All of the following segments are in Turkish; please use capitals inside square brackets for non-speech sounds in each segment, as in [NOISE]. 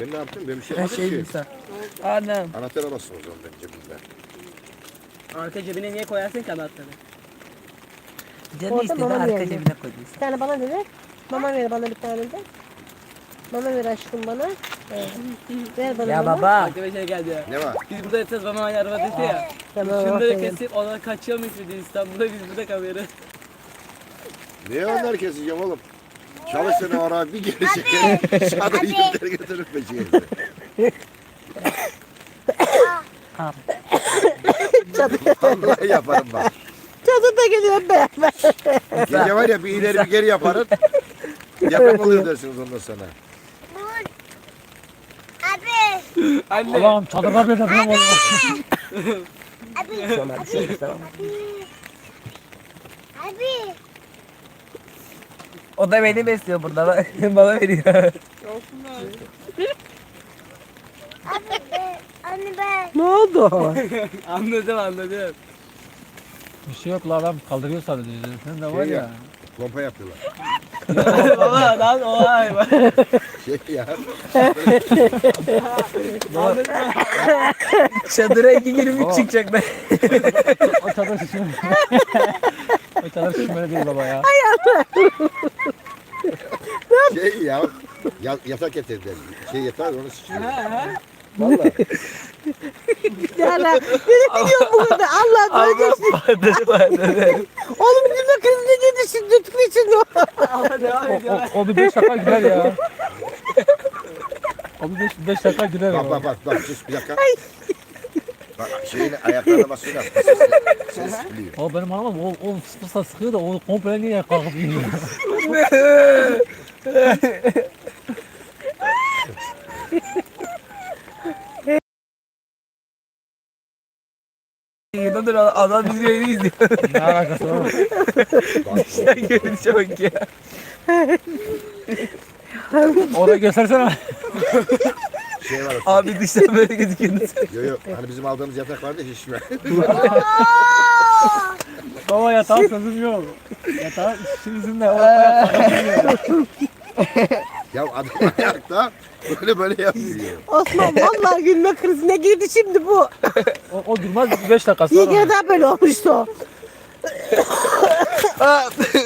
Ben ne yaptım? Ben bir şey Her yapmadım şey ki. bilsen. Anam. Anahtara bastım o zaman ben cebimden. Arka cebine niye koyarsın ki anahtarı? Canı Orada istedi mama arka geldi. cebine koyduysa. Bir tane bana ver. Mama ver bana bir tane de. Mama ver aşkım bana. Evet. Ver bana Ya mama. baba. Arkadaşlar geldi ya. Ne var? Biz burada yatacağız bana aynı arabadaydı ya. Tamam, Şunları aferin. kesip onlar kaçıyormuş bir de İstanbul'da biz burada kalıyoruz. Niye onlar keseceğim oğlum? Çalışsın o ara bir çeker. Sana yükleri götürüp peşine. Vallahi yaparım bak. Çadır da geliyor beraber. Gece var ya bir ileri bir geri yaparım. Yaprak oluyor dersiniz ondan sonra. Anne. Allah'ım çadırda bir deprem oldu. Sonra bir şey istemem. O da beni besliyor burada. bak. [LAUGHS] Bana veriyor. Anne ben. ne oldu? [LAUGHS] Anladım anladım. Bir şey yok la adam kaldırıyor sadece. Sen de var Şey ya. ya. Pompa yapıyorlar. Baba lan o ay. Şey ya. Çadıra iki girip Baba. çıkacaklar. O çadır şişmeli. o çadır şişmeli değil baba ya. Şey ya. ya yatak getirdiler. Şey yatar onu sıçıyor. Vallahi. Beni biliyor bu kadar. Allah Allah pardon pardon. Oğlum gülme krizine girdi şimdi için o. Ama devam O, ediyor. o, o bir beş dakika gider ya. [LAUGHS] O bir beş, beş dakika gider Bak ya. bak bak bak sus bir dakika. Bak şeyin ayaklarına basıyor. Ses, ses biliyor. O benim anlamam o, o fıs fısla sıkıyor da o komple niye kalkıp yiyor. [LAUGHS] [LAUGHS] Dur adam bizi yayını izliyor. ne alakası var? Ya [LAUGHS] görünüşe bak ya. Oraya göstersene. Şey var. Abi dıştan böyle gözüküyor. Yo yo hani bizim aldığımız yatak vardı ya, şişme. [LAUGHS] Baba yatağın sözüm yok. Yatağın işimizin de. Ya adam [LAUGHS] ayakta böyle böyle yapıyor. Osman vallahi gülme krizine girdi şimdi bu. O, o durmaz beş dakika İyi sonra. kere daha böyle olmuştu [LAUGHS] o.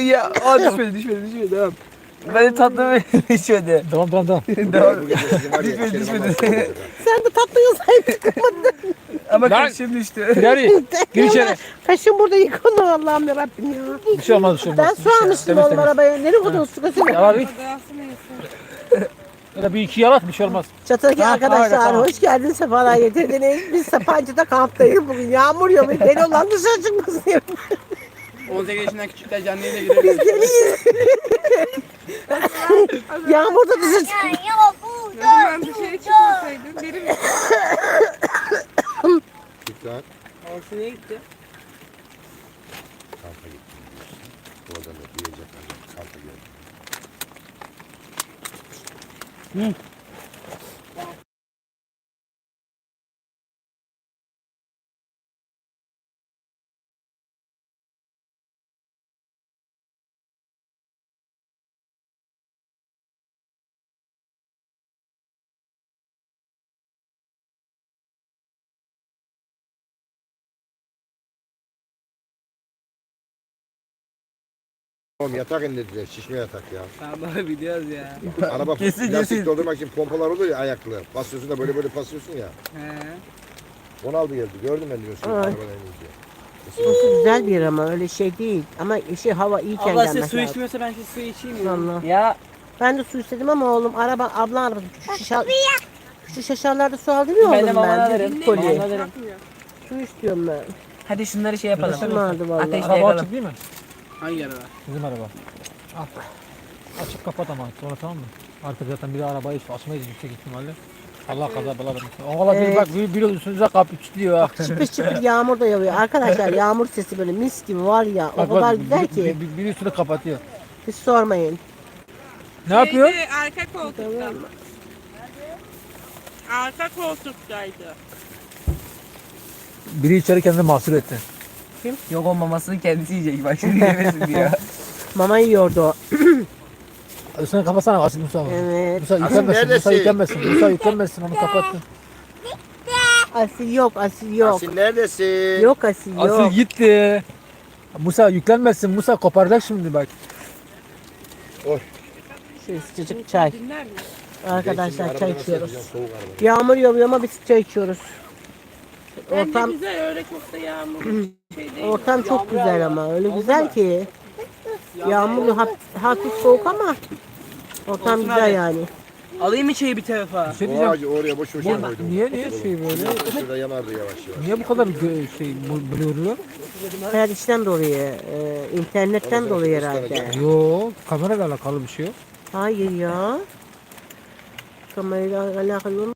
Ya aa düşmedi düşmedi düşmedi tamam. Ben tatlı düşmedi. [LAUGHS] Tamam tamam tamam. [LAUGHS] Ya. Düşmedi, düşmedi. [LAUGHS] Sen de tatlı yazsaydın. Ama Lan! kaşım düştü. Geri. Gir içeri. Kaşın burada yıkanır Allah'ım yarabbim ya. Bir şey olmaz bir şey olmaz. Ben su almıştım Temiz, oğlum temiz. arabaya. Nereye koydun su kaçını? Yalar bir. Ya da bir iki yalat bir şey olmaz. Çatıdaki Ha, arkadaşlar öyle, tamam. hoş geldiniz sefalar getirdiniz. Biz Sapancı'da kamptayız bugün. Yağmur yağıyor. Deli olan dışarı çıkmasın diye. 18 yaşından küçükler canlı yayına. Biz deliyiz. [LAUGHS] Yağmurda dışarı çık. Ya ya bu da. dışarı çıkmasaydın derim ya. Git lan. Orası niye gitti? Kampa gittim. Oradan da duyacak. Kampa geldim. Oğlum yatak indirdiler. Şişme yatak ya. Tamam biliyoruz ya. [LAUGHS] Araba Kesin, plastik kesin. doldurmak için pompalar oluyor ya ayaklı. Basıyorsun da böyle böyle basıyorsun ya. He. Onu aldı geldi. Gördüm ben diyorsun. Ay. Arabadan inince. Burası güzel bir yer ama öyle şey değil. Ama şey hava iyiyken Allah size gelmek su lazım. içmiyorsa ben size su içeyim ya. Vallahi. Ya Ben de su istedim ama oğlum araba ablan arabası küçük şişe küçük şişelerde su aldım ya ben de oğlum mama ben. alırım. Koli. Mama alırım. Su istiyorum ben. Hadi şunları şey yapalım. Su vardı vallahi. Ateş- Araba yakalım. açık değil mi? Hangi araba? Bizim araba. Al. Açık kapat ama sonra tamam mı? Artık zaten bir de arabayı açmayız yüksek ihtimalle. Allah kaza bela vermesin. Valla bir Evet. bak bir, bir üstünüze kapı kilitliyor ha. Çıpır çıpır yağmur da yağıyor. Arkadaşlar [LAUGHS] yağmur sesi böyle mis gibi var ya. O Bak, kadar bak, güzel bir, ki. Bir, bir, bir üstünü kapatıyor. Hiç sormayın. Ne yapıyor? Şeyde, Arka koltukta. Arka koltuktaydı. Biri içeri kendini mahsur etti. Yok o mamasını kendisi yiyecek. Bak şimdi yemesin diyor. [LAUGHS] Mama yiyordu o. Üstüne kapatsana Asil Musa. Evet. Musa yüklenmesin, Musa neredesin? yüklenmesin, Musa yüklenmesin onu kapattın. Asil yok, asil yok. Asil neredesin? Yok asil yok. Asil gitti. Musa yüklenmesin, Musa koparacak şimdi bak. Şöyle sıcacık çay. Arkadaşlar çay içiyoruz. Soğuk araba. Yağmur yağıyor ama biz çay içiyoruz. Ortam güzel öyle çok da yağmur şey değil. ortam çok güzel ama öyle güzel ki. Yağmurlu haf- hafif soğuk ama ortam Olsun güzel abi. yani. Alayım mı çayı bir tarafa? Bir şey O diyeceğim. ağacı oraya boş boşuna koydum. Niye niye şey böyle? Şurada yanardı yavaş yavaş. Niye bu kadar gö- şey bu- blurlu? Hayat işten dolayı, e, internetten dolayı herhalde. Yo, kamerayla alakalı bir şey yok. Hayır ya. Kamerayla alakalı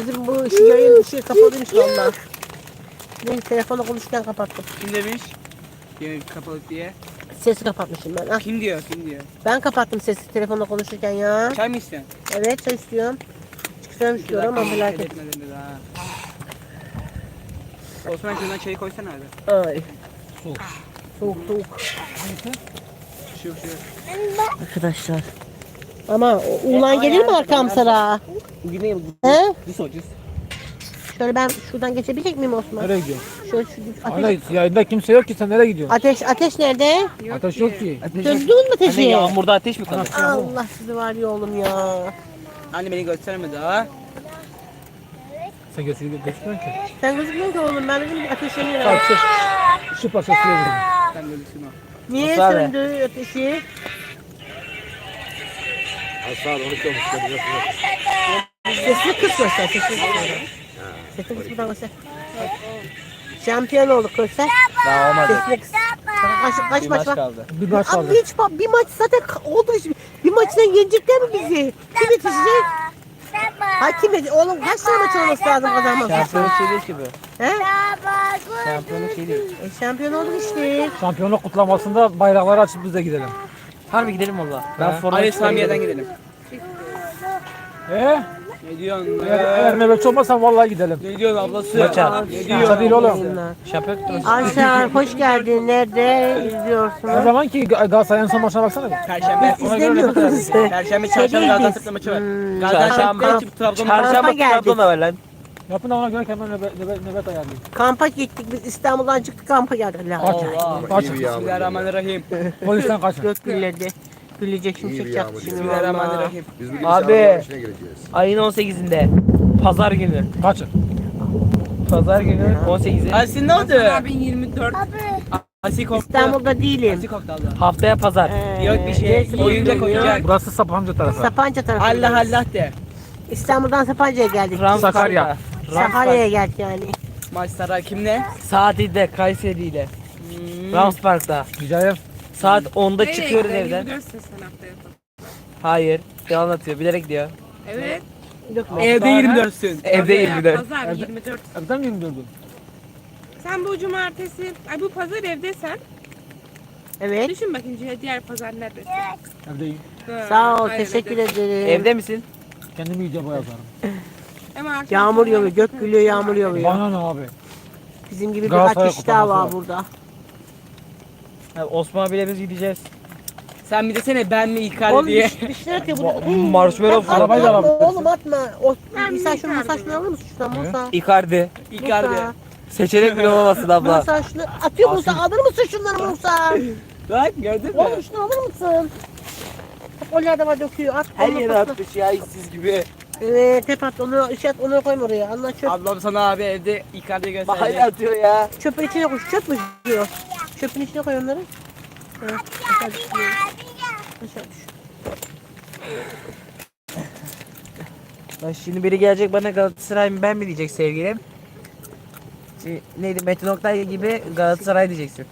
Bizim bu şu yayın ışığı kapalıymış valla. Ben telefonla konuşurken kapattım. Kim demiş? Yemek kapalı diye. Sesi kapatmışım ben. Ah, Kim diyor? Kim diyor? ben kapattım sesi telefonla konuşurken ya. Çay mı istiyorsun? Evet çay istiyorum. Çıksam istiyorum ama merak etme. etme. daha. Osman şundan çayı koysana abi. Ay. Soğuk. Soğuk soğuk. Şu şu. Arkadaşlar. Ama Uğlan gelir mi arkam sıra? Ne? He? Cüs o cüs. Şöyle ben şuradan geçebilecek miyim Osman? Nereye gidiyorsun? Şöyle şu ateş, Hala yayında kimse yok ki sen nereye gidiyorsun? ateş, ateş nerede? Ateş yok ki. Söndürdün mü ateşi? yağmurda ateş mi kalır? Allah sizi var ya oğlum ya. Anne beni gösterme daha. Sen götürüyor götürüyorsun ki. Sen gözükmüyorsun ki oğlum ben dedim ateşleniyor. Bak şu, şu vurdum. Sen böylesin o. Niye söndü ateşi? Aslan onu konuşuyor. Sesini kısma sen sesini kısma. Sesini kısma tamam sen. Şampiyon olduk Körsel. Daha olmadı. Sesini kıs. Kaç, kaç Bir maç var? kaldı. Bir maç Abi kaldı. hiç bak bir maç zaten ka- oldu. işte. Bir maçtan yenecekler mi bizi? Kim yetişecek? Ha kim yetişecek? Oğlum kaç tane maç olması lazım kazanmak için? Şampiyonluk şey değil ki bu. He? Şampiyonluk şey değil. E, şampiyon olduk işte. Şampiyonluk kutlamasında bayrakları açıp biz de gidelim. Harbi gidelim valla. Ben forma Ali. Samiye'den gidelim. Ee? Ne diyorsun? Eğer, eğer nöbetçi olmazsan vallahi gidelim. Ne diyorsun ablası? Maça. Ne Maça diyorsun? değil oğlum. Şampiyonluk Ayşe hoş geldin. Nerede Ne izliyorsunuz? zaman ki Ga- Galatasaray en son maçına baksana bir. Perşembe. Biz izlemiyoruz. Perşembe, Şey çarşamba, Gaziantep'le biz. maçı var. Hmm, Gaziantep'le kamp- çıkıp Trabzon'da Kampa geldik. var lan. Yapın da ona göre hemen nöbet, nöbet, nöbet ayarlayın. Kampa gittik biz İstanbul'dan çıktık kampa geldik. La. Allah. Kaç. İyi bir yağmur. Bismillahirrahmanirrahim. Polisten kaçın. Gök gülledi. Gülecek İyi şimşek bir çaktı yağmur. şimdi valla. Bismillahirrahmanirrahim. Biz bugün Abi. Abi. içine gireceğiz. Ayın 18'inde. Pazar günü. Kaçın. Pazar günü 18'i. Asil ne oldu? Abi 24. Asil koktu. İstanbul'da değilim. Asil koktu Allah. Haftaya pazar. Ee, Yok bir şey. neyse, Oyuncak bilmiyorum. oyuncak. Burası Sapanca tarafı. Sapanca tarafındayız. Allah Allah de. İstanbul'dan Sapanca'ya geldik. Sakarya. Sakarya'ya geldik yani. Maç Saray kimle? Saat 7'de Kayseri ile. Hmm. Rams Park'ta. Güzel. Saat 10'da Nereye çıkıyoruz gidelim? evden. 24 sen. Hayır. Yalan atıyor. Bilerek diyor. Evet. Evde 24'sün. Evde ya, 24. Pazar Evde- 24. Evden mi 24'ün? Sen bu cumartesi, ay bu pazar evdesen. Evet. Düşün bakayım diğer pazar neredesin? Evdeyim. Ha, Sağ ol. aynen Teşekkür ederim. Evde misin? Kendimi iyice boyazarım. [LAUGHS] Akşam Yağmur yağıyor. Gök gülüyor yağmur yağıyor. Bana ne abi? Bizim gibi Galatasaray birkaç kişi daha var burada. Ha, Osman abiyle biz gideceğiz. Sen bir desene ben mi İlkay Oğlum diye. bir şey atıyor burada. Ma- marshmallow Atma, alabilirsin. Oğlum atma. O, Ben İsa şunu Icardi Musa şunu alır mısın şuradan Musa? Icardi. Musa. Seçenek bile olamazsın abla. Musa şunu atıyor Musa alır mısın şunları Musa? Bak gördün mü? Oğlum şunu alır mısın? Bak o da var döküyor. At Her onu yere atmış ya işsiz gibi. Evet hep at onu işe at onu koyma oraya. Allah çöp. Ablam sana abi evde Icardi'yi gösterdi. Bahane atıyor ya. Çöpün içine koy. Çöp mü diyor? Çöpün içine koy onları. Evet. Aşağı düşüyor. Aşağı düş. Bak şimdi biri gelecek bana Galatasaray mı ben mi diyecek sevgilim. Şey, Neydi Metin Oktay gibi Galatasaray diyeceksin.